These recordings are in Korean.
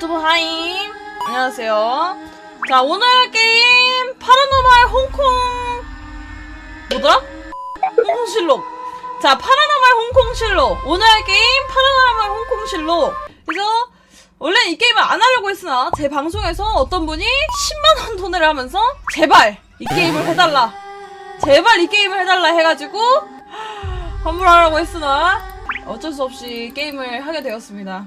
유튜브 하임 안녕하세요. 자 오늘 게임 파라노말 홍콩. 뭐더라? 홍콩실록 자 파라노말 홍콩실록 오늘 할 게임 파라노말 홍콩실록 그래서 원래 이 게임을 안 하려고 했으나 제 방송에서 어떤 분이 10만원 돈을 하면서 제발 이 게임을 해달라. 제발 이 게임을 해달라 해가지고 환불하라고 했으나 어쩔 수 없이 게임을 하게 되었습니다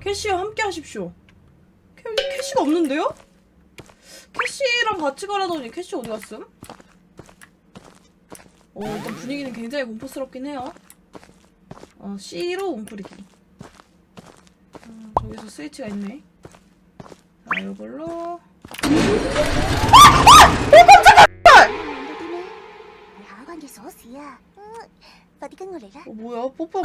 캐시와 함께 하십시오. 캐, 캐시가 없는데요? 캐시랑 같이 가라더니 캐시 어디 갔음? 어, 일단 분위기는 굉장히 공포스럽긴 해요. 어, C로 웅크리기. 음, 저기서 스위치가 있네. 자, 요걸로. 어, 뭐야? 뽀뽀.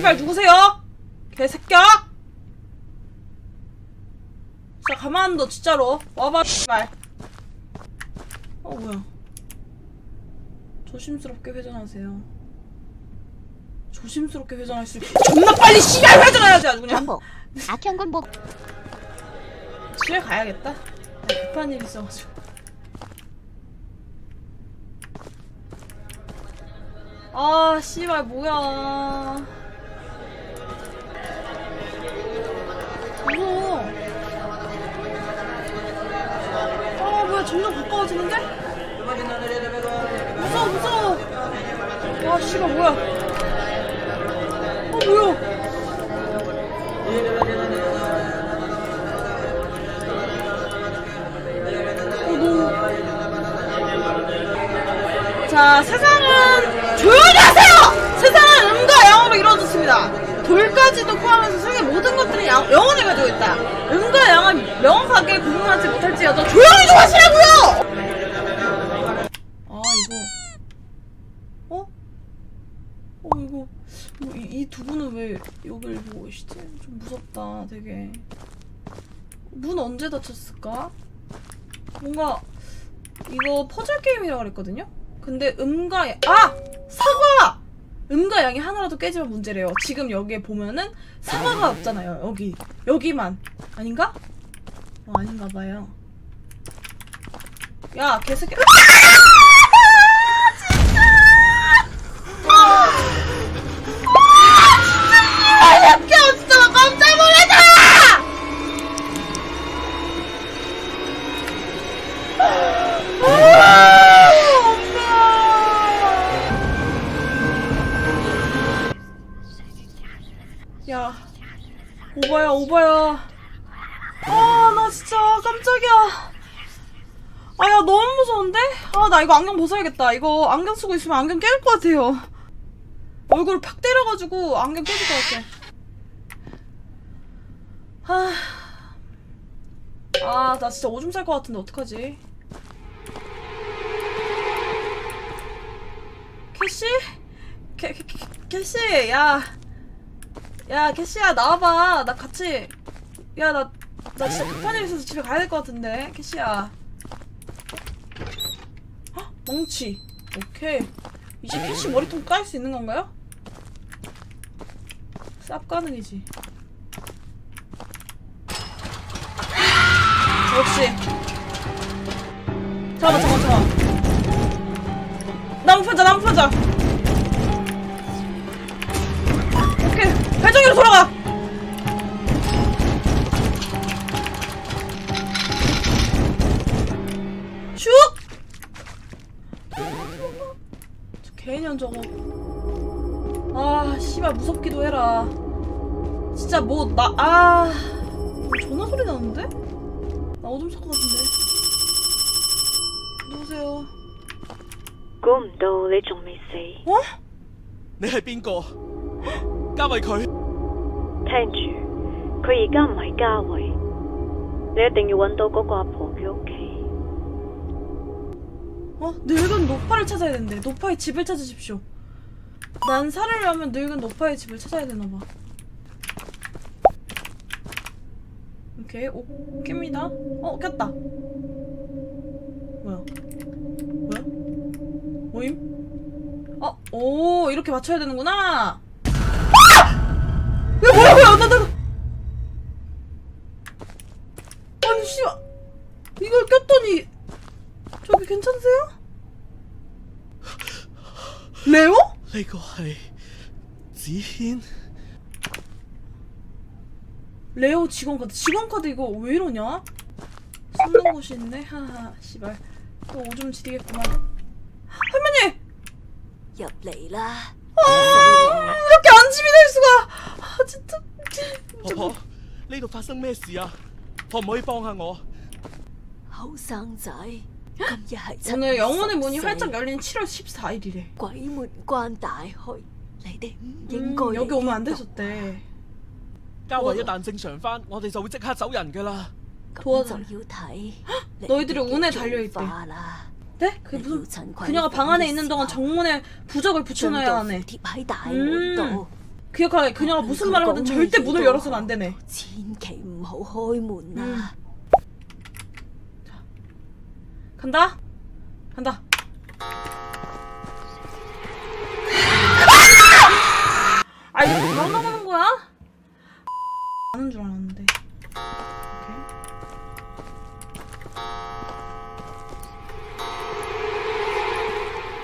씨발 누구세요? 개새끼야! 진짜 가만 안둬 진짜로 와봐 씨발 어 뭐야 조심스럽게 회전하세요 조심스럽게 회전할 수 존나 빨리 씨발 회전해야지 아주 그냥 보 악현군 보 집에 가야겠다. 나 급한 일 있어가지고. 아, 씨발, 뭐야. 지는데? 무서워, 무서워. 와, 씨발, 뭐야. 어, 뭐야. 어. 자, 세상은 조용히 하세요! 세상은 음과 양으로 이루어졌습니다. 돌까지도 포함해서 세계 모든 것들이 양, 영혼을 가지고 있다. 음과 양을 명확하게 구분하지 못할지어도 조용히 좀 하시라고요! 아, 이거. 어? 어, 이거. 이 두 분은 왜 여길 보고 계시지? 좀 무섭다, 되게. 문 언제 닫혔을까? 뭔가 이거 퍼즐 게임이라고 그랬거든요? 근데 음과 양, 아! 사과! 음과 양이 하나라도 깨지면 문제래요. 지금 여기에 보면은 사과가 없잖아요. 여기. 여기만. 아닌가? 어, 아닌가 봐요. 야, 개새끼. 아, 나 이거 안경 벗어야겠다. 이거 안경 쓰고 있으면 안경 깨질 것 같아요. 얼굴 팍 때려가지고 안경 깨질 것 같아. 아, 아, 나 진짜 오줌 쌀 것 같은데 어떡하지? 캐시? 캐, 캐, 캐, 캐시, 야. 야, 캐시야, 나와봐. 나 같이. 야, 나, 나 진짜 급한 일 있어서 집에 가야 될 것 같은데. 캐시야. 헉, 멍치. 오케이. 이제 캐시 머리통 깔 수 있는 건가요? 쌉 가능이지. 역시. 잠깐만, 잠깐만, 잠깐만. 나무 펴자, 나무 펴자. 오케이. 배정이로 돌아가. 저 개년 저거. 아, 씨발 무섭기도 해라. 진짜 뭐 나 아 전화 소리 나는데? 나 오줌 쌀것 같은데. 누구세요? 估唔到你仲未死， 어? 你係邊個？嘉慧佢聽住，佢而家唔係家慧，你一定要揾到嗰個阿婆嘅屋企。 어? 늙은 노파를 찾아야 된대. 노파의 집을 찾으십시오. 난 살으려면 늙은 노파의 집을 찾아야 되나봐. 오케이, 오, 깹니다. 어, 꼈다. 뭐야? 뭐야? 뭐임? 어, 오, 이렇게 맞춰야 되는구나! 아! 야, 뭐야, 뭐야, 나, 나, 나. 아니, 씨, 이걸 꼈더니, 괜찮으세요? 레오? 呢個係子軒， 레오 직원 카드. 직원 카드 이거 왜 이러냐? 숨는 곳이 있네. 하하, 씨발. 또 오줌 지리겠구만. 할머니! 入嚟啦！ 이렇게 안심이 될 수가! 아, 진짜. 婆婆呢度發生咩事啊？可唔可以幫下我？後生仔，今日係七 오늘 月 영혼의 문이 14 활짝 열린 7월 14일이래. 鬼門關大開，你哋唔應該 음, 여기 오면 안 嚟呢度 되셨대. 嘉慧一旦正常翻，我哋就會即刻走人噶啦。咁 도와줘 就要睇 너희들의 운에 달려있대. 라 네? 그게 무슨. 그녀가 방 안에 있는 동안 정문에 부적을 붙여놔야 하네. 貼喺大 음. 門度， 그 역할에 그녀가 무슨 말을 하든 절대 문을 열어서는 안 되네. 千祈唔好開門啊！ 간다. 간다. 아 이거 바로 나가는 거야? 아는 줄 알았는데.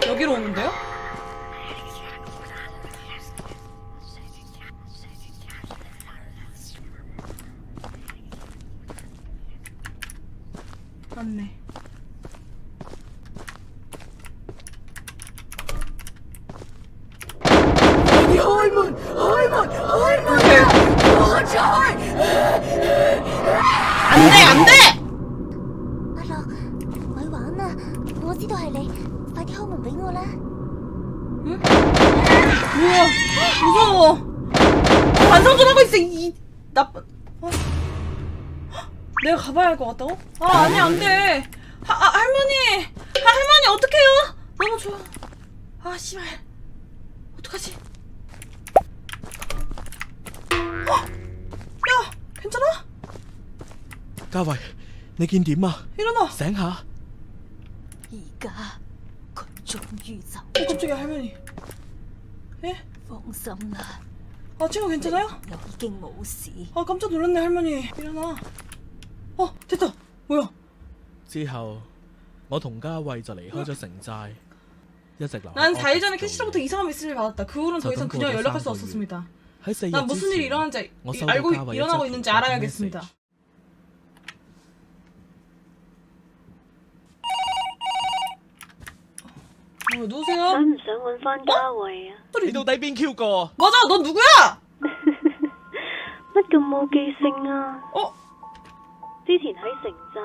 여기로 오는데요? 맞네. 안돼 안돼. Alo, hỏi quản à, ngó xí đoài 우와 무서워. 반성 좀 하고 있어 이 나쁜. 어? 내가 가봐야 할 것 같다고? 아 아니 안돼. 하, 아, 할머니 아, 할머니 어떡해요? 너무 좋아. 아 씨발 어떡하지? 헉! 야 괜찮아? 嘉慧，你見點啊？ 일어나 醒下！而家佢終於走 어 깜짝이야 할머니 예? 放心啦， 아 친구 괜찮아요? 我已經冇事。 아 깜짝 놀랐네 할머니 일어나 어 됐다 뭐야 之後我同嘉慧就離開咗城寨，一直留喺 난 4일 전에 office 캐시로부터 이상한 메시지를 받았다. 그 후로는 더 이상 그녀와 연락할 수 없었습니다. 喺四日 난 무슨 之 일이 前 일어나는지 뭐 이- 써도 알고 가봐야 일어나고 짝이 있는지 없는 알아야겠습니다. 어, 누구세요? 想唔想揾翻家慧啊？你到底邊 Q 個？ 맞아, 넌 누구야? 乜咁冇記性啊？ 어, 之前喺城寨，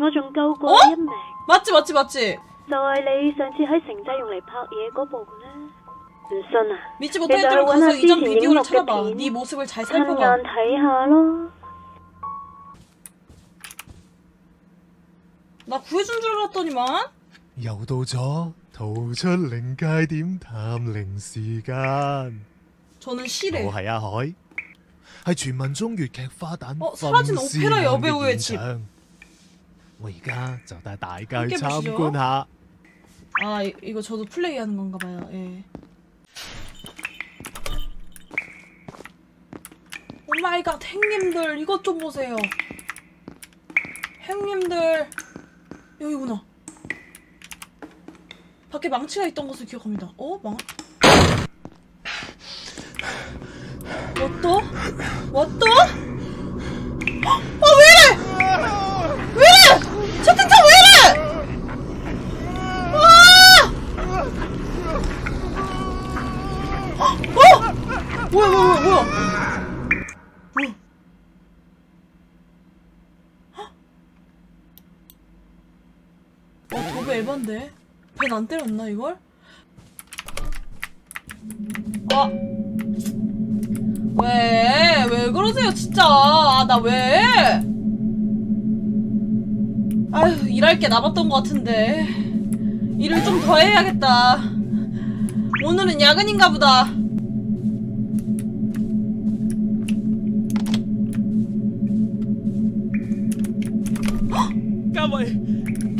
我仲救過哦你一命， 맞지, 맞지, 맞지. 就係你上次喺城寨用嚟拍嘢嗰部呢？唔信啊？ 믿지 못하겠다면 내가 가서 원하는 이전 시즌 비디오를 영역 찾아봐. 같은 네 모습을 잘 親眼 살펴봐. 睇下咯。 나 구해준 줄 알았더니만. 又到咗 逃出靈界點探靈時間， 저는 실해. 我係阿海，係傳聞中粵劇花旦哦사라진 放肆 오페라 案 여배우의 嘅現場。我而家就帶大家去 함께 參 보시죠. 觀下。 아, 이- 이거 저도 플레이하는 건가 봐요. 예. 오 마이 갓, 행님들 이것 좀 보세요. 행님들 여기구나. 밖에 망치가 있던 것을 기억합니다. 어? 망? 왔다? 왔다? 아 왜이래? 왜이래? 채팅창 왜이래? 아! 어! 뭐야 뭐야 뭐야 뭐야 에반데? 벤안 때렸나 이걸? 아 왜? 왜 그러세요 진짜? 아, 나 왜? 아휴 일할 게 남았던 것 같은데. 일을 좀 더 해야겠다. 오늘은 야근인가 보다. 까마이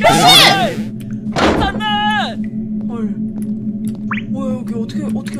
까마이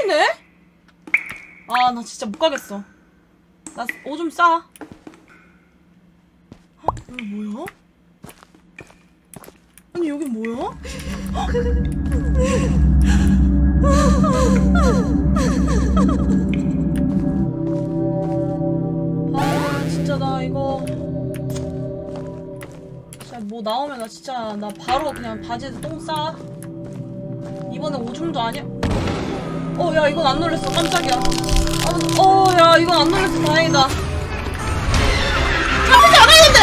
소리네? 아 나 진짜 못 가겠어 나 오줌 싸 어? 여기 뭐야? 아니 여기 뭐야? 아 진짜 나 이거 진짜 뭐 나오면 나 진짜 나 바로 그냥 바지에서 똥 싸. 이번에 오줌도 아니야. 어 야 이건 안 놀랬어 깜짝이야. 어야 이건 안 놀랬어 다행이다. 잡히지 않았는데.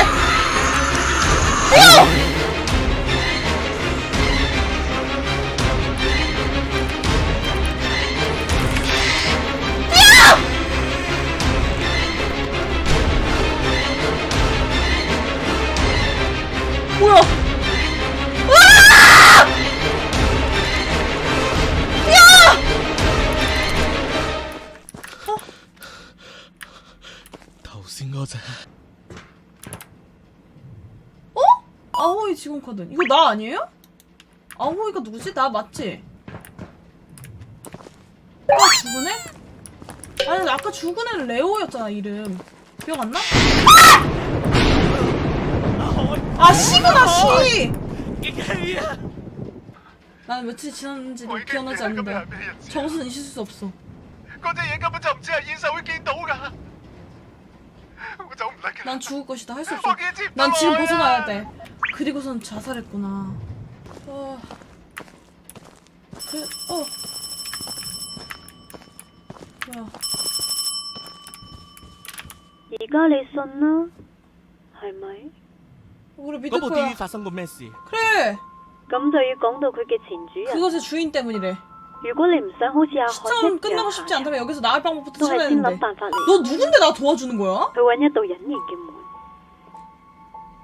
야! 나 아니에요? 아호이가 누구지? 나 맞지? 아 죽은 애? 아니 나 아까 죽은 애는 레오였잖아 이름. 기억 안 나? 아 시구나 시! 激氣啊！ 나는 며칠 지났는지도 기억나지 않는데 저것은 잊을 수 없어. 嗰隻嘢根本就唔似係現實會見到㗎，我走唔甩㗎。 난 죽을 것이다. 할 수 없어. 我見接唔到 난 지금 我啊 벗어나야 돼. 그리고선 자살했구나. 어. 그, 어. 뭐야. 네가 랬었나? 할 말? 우리 믿을 너무 거야. 다선 거 메시. 그래. 감도 일공도 그게 진주야. 그것의 주인 때문이래. 유골림사 끝나고 싶지 않다면 여기서 나을 방법부터 찾아야 되는데. 너 누군데 나 도와주는 거야? 그 원야 또 연니 이게 뭐?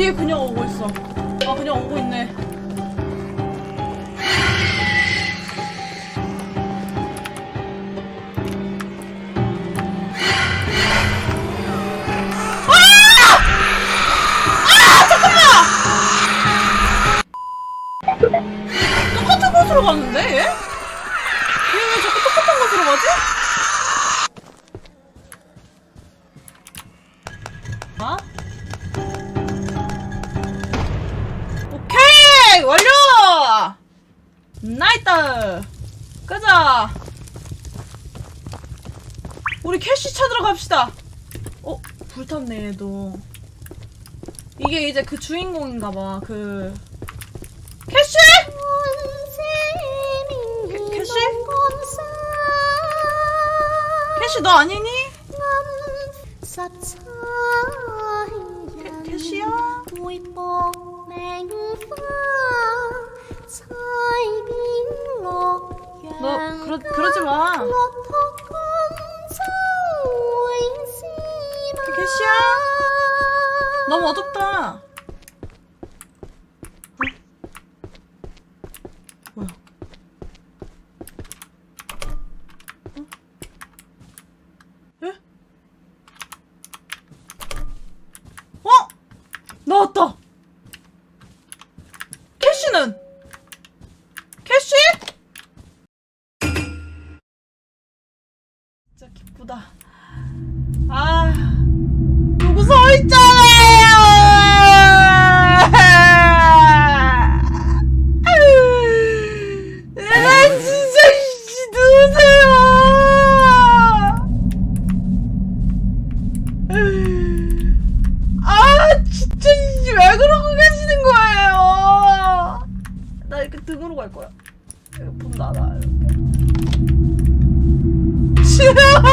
어디에 그냥 오고 있어? 아, 그냥 오고 있네. 가자! 우리 캐시 찾으러 갑시다. 어 불탔네 얘도. 이게 이제 그 주인공인가봐 그 캐시? 캐- 캐시? 캐시 너 아니니? 캐, 캐시야? 너 그러, 그러지 마. 캐시야. 너무 어둡다. 진짜 기쁘다. 아, 누구 서 있잖아요! 아? 아? 나 등으로 갈 거야. 이거 문 닫아, 이렇게. too.